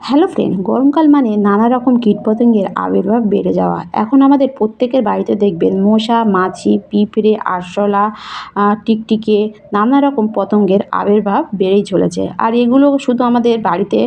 Hello friend গরমকাল মানে নানা রকম কীটপতঙ্গের আবির্ভাব বেড়ে যাওয়া। এখন আমাদের প্রত্যেকের বাড়িতে দেখবেন মশা, মাছি, পিঁপড়ে, আরশোলা টিকটিকে নানা রকম পতঙ্গের আবির্ভাব বেড়েই চলেছে। আর এগুলো শুধু আমাদের বাড়িতে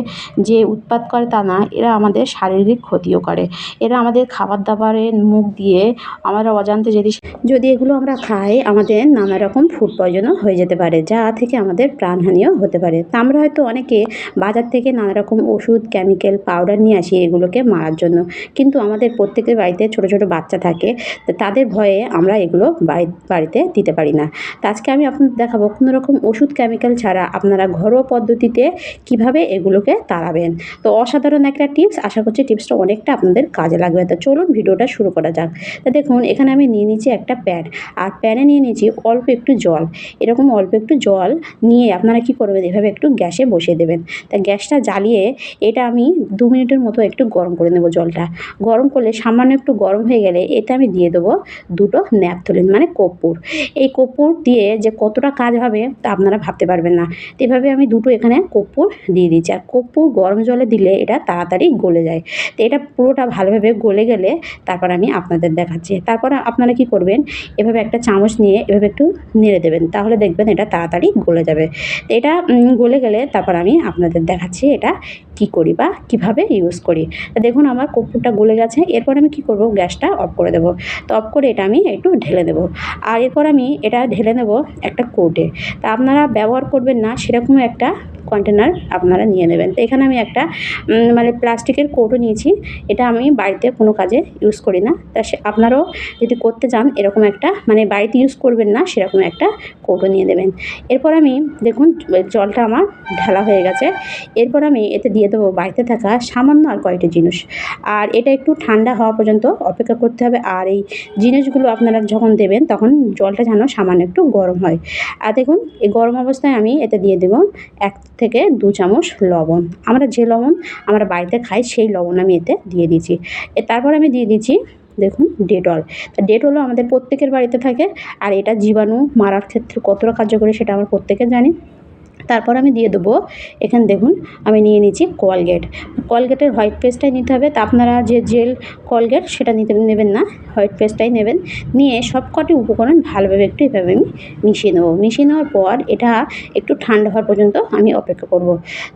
যে উৎপাত করে তা না, এরা আমাদের শারীরিক ক্ষতিও করে। এরা আমাদের খাবার দাবারের মুখ দিয়ে আমরা অজান্তে যদি যদি এগুলো আমরা খাই, আমাদের নানা রকম ফুড পয়জনও হয়ে যেতে পারে, যা থেকে আমাদের প্রাণহানিও হতে পারে। তা আমরা হয়তো অনেকে বাজার থেকে নানা রকম ওষুধ কেমিক্যাল পাউডার নিয়ে আসি এগুলোকে মারার জন্য। কিন্তু আমাদের প্রত্যেকের বাড়িতে ছোট ছোট বাচ্চা থাকে তাদের ভয়ে আমরা এগুলো বাড়িতে দিতে পারি না। তো আজকে আমি আপনাদের দেখাবো কোনো রকম ওষুধ কেমিক্যাল ছাড়া আপনারা ঘরোয়া পদ্ধতিতে কীভাবে এগুলোকে তাড়াবেন। তো অসাধারণ একটা টিপস আশা করছি টিপসটা অনেকটা আপনাদের কাজে লাগবে। তো চলুন ভিডিওটা শুরু করা যাক। তো দেখুন, এখানে আমি নিয়ে নিচ্ছি একটা প্যাড আর প্যানে নিয়ে নিয়েছি অল্প একটু জল। এরকম অল্প একটু জল নিয়ে আপনারা কি করবেন? এভাবে একটু গ্যাসে বসিয়ে দেবেন। তা গ্যাসটা জ্বালিয়ে এটা আমি দু মিনিটের মতো একটু গরম করে নেব জলটা। গরম করলে সামান্য একটু গরম হয়ে গেলে এতে আমি দিয়ে দেবো দুটো ন্যাপথলিন মানে কর্পূর। এই কর্পূর দিয়ে যে কতটা কাজ হবে তা আপনারা ভাবতে পারবেন না। এভাবে আমি দুটো এখানে কর্পূর দিয়ে দিচ্ছি। আর কর্পূর গরম জলে দিলে এটা তাড়াতাড়ি গলে যায়। তো এটা পুরোটা ভালোভাবে গলে গেলে তারপর আমি আপনাদের দেখাচ্ছি। তারপর আপনারা কি করবেন, এভাবে একটা চামচ নিয়ে এভাবে একটু নেড়ে দেবেন। তাহলে দেখবেন এটা তাড়াতাড়ি গলে যাবে। তো এটা গলে গেলে তারপর আমি আপনাদের দেখাচ্ছি এটা কি করি বা কীভাবে ইউজ করি। দেখুন, আমার কর্পূরটা গলে গেছে, এরপর আমি কি করব? গ্যাসটা অফ করে দেবো। তো অফ করে এটা আমি একটু ঢেলে দেবো। আর এরপর আমি এটা ঢেলে নেব একটা কোটে তা আপনারা ব্যবহার করবেন না সেরকম একটা কন্টেনার আপনারা নিয়ে নেবেন। তো এখানে আমি একটা মানে প্লাস্টিকের কোটও নিয়েছি। এটা আমি বাড়িতে কোনো কাজে ইউজ করি না। তা সে, আপনারাও যদি করতে চান, এরকম একটা মানে বাড়িতে ইউজ করবেন না, সেরকম একটা কৌটো নিয়ে দেবেন এরপর আমি, দেখুন, জলটা আমার ঢালা হয়ে গেছে। এরপর আমি এতে দিয়ে দেবো বাড়িতে থাকা সামান্য আর কয়েকটি জিনিস। আর এটা একটু ঠান্ডা হওয়া পর্যন্ত অপেক্ষা করতে হবে। আর এই জিনিসগুলো আপনারা যখন দেবেন, তখন জলটা যেন সামান্য একটু গরম হয়। আর দেখুন, এই গরম অবস্থায় আমি এতে দিয়ে দেবো এক থেকে দু চামচ লবণ। আমরা যে লবণ আমরা বাড়িতে খাই, সেই লবণ আমি এতে দিয়ে দিয়েছি। তারপর আমি দিয়ে দিচ্ছি দেখুন, ডেটল। ডেটলও আমাদের প্রত্যেকের বাড়িতে থাকে, আর এটা জীবাণু মারার ক্ষেত্রে কতটা কার্যকরী সেটা আমরা প্রত্যেকে জানি। তারপর আমি দিয়ে দেবো, এখানে দেখুন আমি নিয়ে নিচ্ছি কলগেট। কলগেটের হোয়াইট পেস্টটাই নিতে হবে, তা আপনারা যে জেল কলগেট সেটা নিতে নেবেন না, হোয়াইট পেস্টটাই নেবেন। নিয়ে সব কটি উপকরণ ভালোভাবে একটু এভাবে আমি মিশিয়ে নেব। মিশিয়ে নেওয়ার পর এটা একটু ঠান্ডা হওয়ার পর্যন্ত আমি অপেক্ষা করব।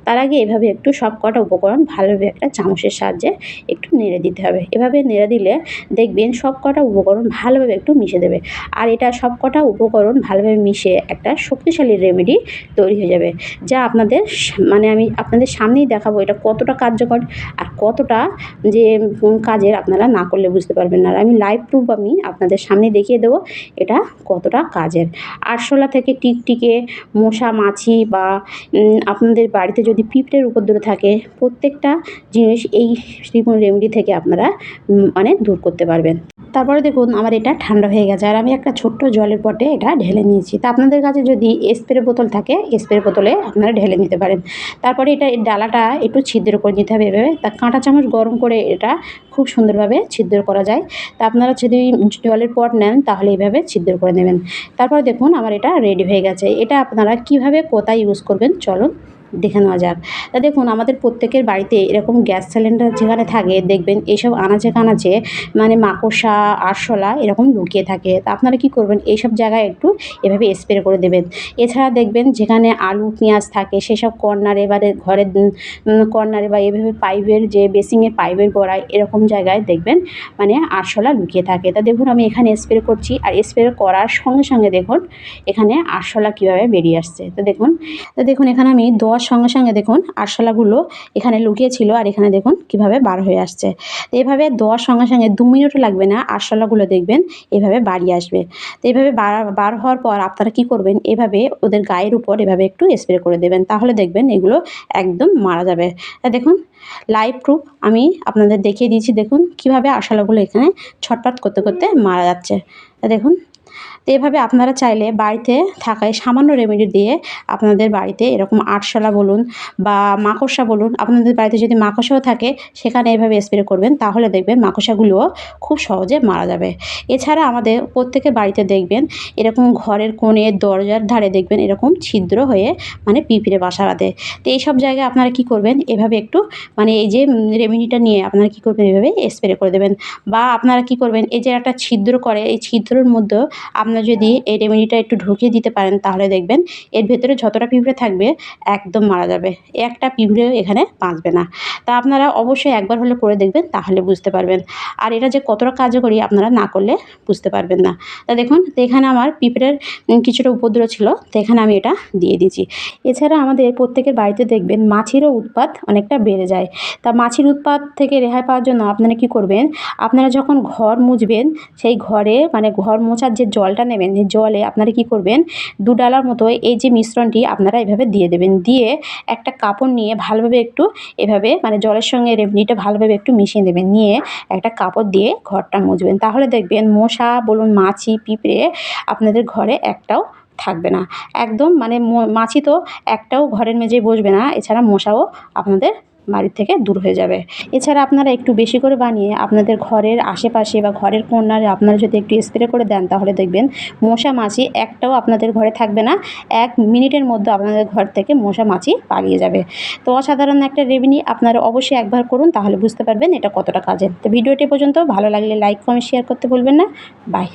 তার আগে এভাবে একটু সব কটা উপকরণ ভালোভাবে একটা চামচের সাহায্যে একটু নেড়ে দিতে হবে। এভাবে নেড়ে দিলে দেখবেন সব কটা উপকরণ ভালোভাবে একটু মিশে দেবে। আর এটা সব কটা উপকরণ ভালোভাবে মিশে একটা শক্তিশালী রেমেডি তৈরি হয়ে যাবে। যা আপনাদের মানে আমি আপনাদের সামনেই দেখাবো এটা কতটা কার্যকর আর কতটা যে কাজের আপনারা না করলে বুঝতে পারবেন না। আর আমি লাইভ প্রুফ আমি আপনাদের সামনে দেখিয়ে দেবো এটা কতটা কাজের। আরশোলা থেকে টিকটিকে, মশা, মাছি বা আপনাদের বাড়িতে যদি পিঁপড়ের উপদ্রব থাকে, প্রত্যেকটা জিনিস এই শ্রীপুর রেমেডি থেকে আপনারা মানে দূর করতে পারবেন। তারপরে দেখুন আমার এটা ঠান্ডা হয়ে গেছে। আর আমি একটা ছোট্ট জলের পটে এটা ঢেলে নিয়েছি। তা আপনাদের কাছে যদি স্প্রে বোতল থাকে স্প্রে বোতলে আপনারা ঢেলে নিতে পারেন। তারপরে এটা ডালাটা একটু ছিদ্র করে নিতে হবে এভাবে। তা কাঁটা চামচ গরম করে এটা খুব সুন্দরভাবে ছিদ্র করা যায়। তা আপনারা যদি জলের পট নেন তাহলে এইভাবে ছিদ্র করে নেবেন। তারপরে দেখুন আমার এটা রেডি হয়ে গেছে। এটা আপনারা কীভাবে কোথায় ইউজ করবেন চলুন দেখে নেওয়া যাক। তা দেখুন, আমাদের প্রত্যেকের বাড়িতে এরকম গ্যাস সিলিন্ডার যেখানে থাকে, দেখবেন এইসব আনাচে কানাচে মানে মাকড়সা, আরশোলা এরকম লুকিয়ে থাকে। তা আপনারা কি করবেন? এইসব জায়গায় একটু এভাবে স্প্রে করে দেবেন। এছাড়া দেখবেন যেখানে আলু, পেঁয়াজ থাকে, সেসব কর্নারে বা ঘরের কর্নারে বা এভাবে পাইপের যে বেসিংয়ের পাইপের গোড়ায় এরকম জায়গায় দেখবেন মানে আরশোলা লুকিয়ে থাকে। তা দেখুন, আমি এখানে স্প্রে করছি আর স্প্রে করার সঙ্গে সঙ্গে দেখুন, এখানে আরশোলা কীভাবে বেরিয়ে আসছে। তো দেখুন তো দেখুন, এখানে আমি দেওয়ার সঙ্গে সঙ্গে দেখুন আরশোলাগুলো এখানে লুকিয়ে ছিল আর এখানে দেখুন কীভাবে বার হয়ে আসছে। তো এভাবে দেওয়ার সঙ্গে সঙ্গে দু মিনিটও লাগবে না, আরশোলাগুলো দেখবেন এভাবে বাড়ি আসবে। তো এভাবে বার হওয়ার পর আপনারা কি করবেন? এভাবে ওদের গায়ের উপর এভাবে একটু স্প্রে করে দেবেন, তাহলে দেখবেন এগুলো একদম মারা যাবে। তা দেখুন লাইভ প্রুফ আমি আপনাদের দেখিয়ে দিয়েছি, দেখুন কীভাবে আরশোলাগুলো এখানে ছটপট করতে করতে মারা যাচ্ছে। দেখুন তো এভাবে আপনারা চাইলে বাড়িতে থাকায় সামান্য রেমেডি দিয়ে আপনাদের বাড়িতে এরকম আরশোলা বলুন বা মাকড়সা বলুন, আপনাদের বাড়িতে যদি মাকড়সাও থাকে, সেখানে এভাবে স্প্রে করবেন, তাহলে দেখবেন মাকড়সাগুলোও খুব সহজে মারা যাবে। এছাড়া আমাদের প্রত্যেকের বাড়িতে দেখবেন, এরকম ঘরের কোণে, দরজার ধারে দেখবেন এরকম ছিদ্র হয়ে মানে পিঁপড়ে বাসা বাঁধে। তো এইসব জায়গায় আপনারা কী করবেন, এভাবে একটু মানে এই যে রেমেডিটা নিয়ে আপনারা কী করবেন, এভাবে স্প্রে করে দেবেন। বা আপনারা কী করবেন, এই যে একটা ছিদ্র করে, এই ছিদ্রর মধ্যেও আপনারা যদি এই রেমেডিটা একটু ঢুকিয়ে দিতে পারেন, তাহলে দেখবেন এর ভেতরে যতটা পিঁপড়ে থাকবে একদম মারা যাবে। একটা পিঁপড়েও এখানে বাঁচবে না। তা আপনারা অবশ্যই একবার হলে করে দেখবেন, তাহলে বুঝতে পারবেন। আর এটা যে কতটা কার্যকরী আপনারা না করলে বুঝতে পারবেন না। তা দেখুন, তো এখানে আমার পিঁপড়ের কিছুটা উপদ্রব ছিল, তো এখানে আমি এটা দিয়ে দিয়েছি। এছাড়া আমাদের প্রত্যেকের বাড়িতে দেখবেন মাছিরও উৎপাত অনেকটা বেড়ে যায়। তা মাছির উৎপাত থেকে রেহাই পাওয়ার জন্য আপনারা কী করবেন? আপনারা যখন ঘর মুছবেন, সেই ঘরে মানে ঘর মোছার যে জলটা নেবেন সেই জলে আপনারা কী করবেন, দু ডালার মতো এই যে মিশ্রণটি আপনারা এভাবে দিয়ে দেবেন। দিয়ে একটা কাপড় নিয়ে ভালোভাবে একটু এভাবে মানে জলের সঙ্গে রেমনিটা ভালোভাবে একটু মিশিয়ে দেবেন নিয়ে একটা কাপড় দিয়ে ঘরটা মুছবেন। তাহলে দেখবেন মশা, বলুন মাছি, পিঁপড়ে আপনাদের ঘরে একটাও থাকবে না। একদম মানে মাছি তো একটাও ঘরের মেঝেই বসবে না, এছাড়া মশাও আপনাদের বাড়ির থেকে দূর হয়ে যাবে। এছাড়া আপনারা একটু বেশি করে বানিয়ে আপনাদের ঘরের আশেপাশে বা ঘরের কোণারে আপনারা যদি একটু স্প্রে করে দেন, তাহলে দেখবেন মশা মাছি একটাও আপনাদের ঘরে থাকবে না। এক মিনিটের মধ্যে আপনাদের ঘর থেকে মশা মাছি পালিয়ে যাবে। তো অসাধারণ একটা রেভিনি আপনারা অবশ্যই একবার করুন, তাহলে বুঝতে পারবেন এটা কতটা কাজের। তো ভিডিওটি পর্যন্ত ভালো লাগলে লাইক কমেন্ট শেয়ার করতে বলবেন না। বাই